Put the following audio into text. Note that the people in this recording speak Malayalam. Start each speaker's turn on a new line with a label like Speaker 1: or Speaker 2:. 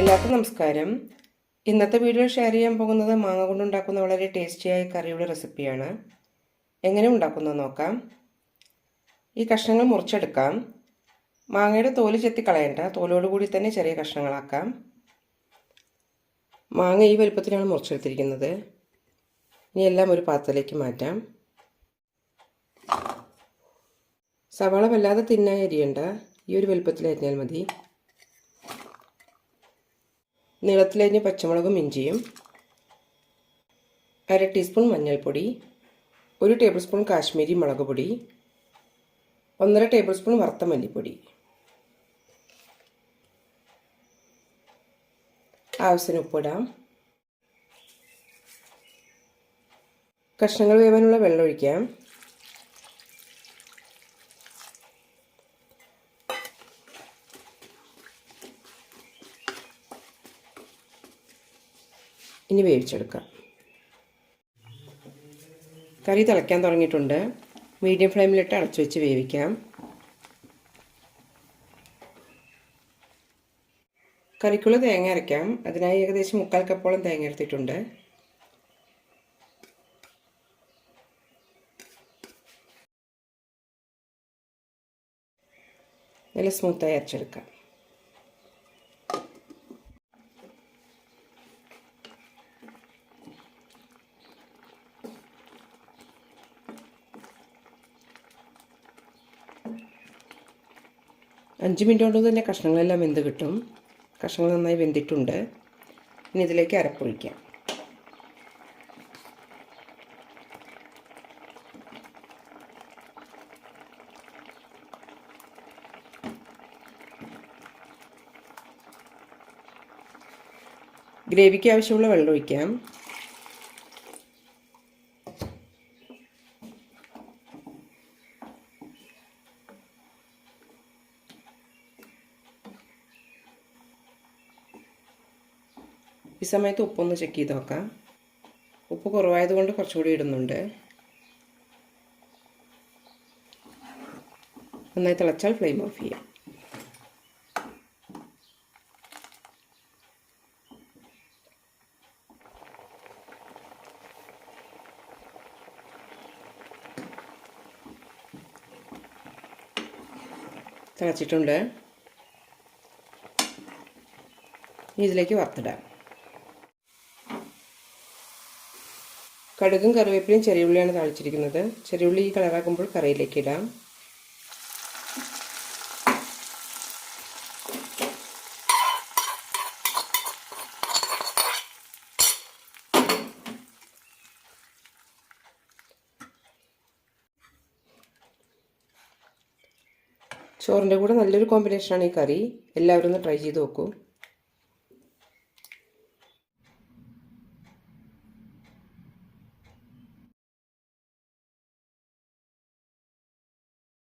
Speaker 1: എല്ലാവർക്കും നമസ്കാരം. ഇന്നത്തെ വീഡിയോ ഷെയർ ചെയ്യാൻ പോകുന്നത് മാങ്ങ കൊണ്ടുണ്ടാക്കുന്ന വളരെ ടേസ്റ്റിയായ കറിയുടെ റെസിപ്പിയാണ് എങ്ങനെ ഉണ്ടാക്കുന്നത് നോക്കാം. ഈ കഷ്ണങ്ങൾ മുറിച്ചെടുക്കാം. മാങ്ങയുടെ തോൽ ചെത്തി കളയണ്ട തോലോട് കൂടി തന്നെ ചെറിയ കഷ്ണങ്ങളാക്കാം. മാങ്ങ ഈ വലുപ്പത്തിലാണ് മുറിച്ചെടുത്തിരിക്കുന്നത്. ഇനി എല്ലാം ഒരു പാത്രത്തിലേക്ക് മാറ്റാം. സവാള വല്ലാതെ തിന്നായി അരിയണ്ട. ഈ ഒരു വലുപ്പത്തിൽ അരിഞ്ഞാൽ മതി. നീളത്തിലരിഞ്ഞ പച്ചമുളകും ഇഞ്ചിയും അര ടീസ്പൂൺ മഞ്ഞൾപ്പൊടി ഒരു ടേബിൾ സ്പൂൺ കാശ്മീരി മുളക് പൊടി ഒന്നര ടേബിൾ സ്പൂൺ വറുത്ത മല്ലിപ്പൊടി. ആവശ്യത്തിന് ഉപ്പിടാം. കഷ്ണങ്ങൾ വേവാനുള്ള വെള്ളം ഒഴിക്കാം. ഇനി വേവിച്ചെടുക്കാം. കറി തിളയ്ക്കാൻ തുടങ്ങിയിട്ടുണ്ട്. മീഡിയം ഫ്ലെയിമിലിട്ട് അടച്ചു വെച്ച് വേവിക്കാം. കറിക്കുള്ള തേങ്ങ അരയ്ക്കാം. അതിനായി ഏകദേശം മുക്കാൽ കപ്പോളം തേങ്ങ എടുത്തിട്ടുണ്ട് നല്ല സ്മൂത്തായി അരച്ചെടുക്കാം. അഞ്ച് മിനിറ്റ് കൊണ്ട് തന്നെ കഷ്ണങ്ങളെല്ലാം വെന്ത് കിട്ടും. കഷ്ണങ്ങൾ നന്നായി വെന്തിട്ടുണ്ട്. ഇനി ഇതിലേക്ക് അരപ്പൊഴിക്കാം ഗ്രേവിക്ക് ആവശ്യമുള്ള വെള്ളം ഒഴിക്കാം. ഈ സമയത്ത് ഉപ്പൊന്ന് ചെക്ക് ചെയ്ത് നോക്കാം. ഉപ്പ് കുറവായതുകൊണ്ട് കുറച്ചുകൂടി ഇടുന്നുണ്ട്. നന്നായി തിളച്ചാൽ ഫ്ലെയിം ഓഫ് ചെയ്യാം. തിളച്ചിട്ടുണ്ട്. ഇനി ഇതിലേക്ക് വറുത്തിടാം. കടുകും കറിവേപ്പിലയും ചെറിയുള്ളിയാണ് താളിച്ചിരിക്കുന്നത്. ചെറിയുള്ളി ഈ കളറാക്കുമ്പോൾ കറിയിലേക്ക് ഇടാം. ചോറിന്റെ കൂടെ നല്ലൊരു കോമ്പിനേഷനാണ് ഈ കറി. എല്ലാവരും ഒന്ന് ട്രൈ ചെയ്ത് നോക്കൂ.